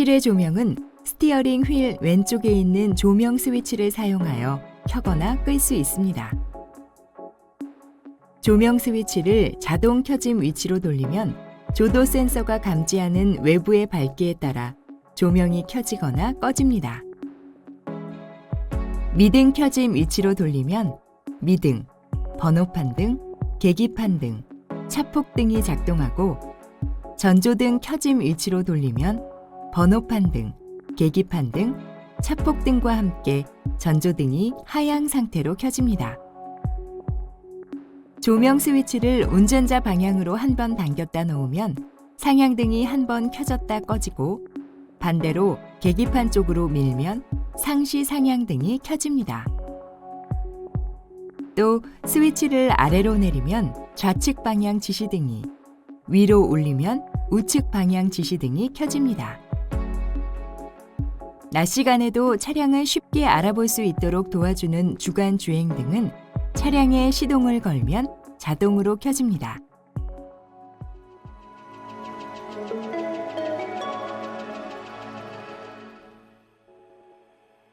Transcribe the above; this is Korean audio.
실외 조명은 스티어링 휠 왼쪽에 있는 조명 스위치를 사용하여 켜거나 끌 수 있습니다. 조명 스위치를 자동 켜짐 위치로 돌리면 조도 센서가 감지하는 외부의 밝기에 따라 조명이 켜지거나 꺼집니다. 미등 켜짐 위치로 돌리면 미등, 번호판 등, 계기판 등, 차폭 등이 작동하고 전조등 켜짐 위치로 돌리면 번호판 등, 계기판 등, 차폭 등과 함께 전조등이 하향 상태로 켜집니다. 조명 스위치를 운전자 방향으로 한 번 당겼다 놓으면 상향등이 한 번 켜졌다 꺼지고 반대로 계기판 쪽으로 밀면 상시 상향등이 켜집니다. 또 스위치를 아래로 내리면 좌측 방향 지시등이 위로 올리면 우측 방향 지시등이 켜집니다. 낮 시간에도 차량을 쉽게 알아볼 수 있도록 도와주는 주간 주행 등은 차량에 시동을 걸면 자동으로 켜집니다.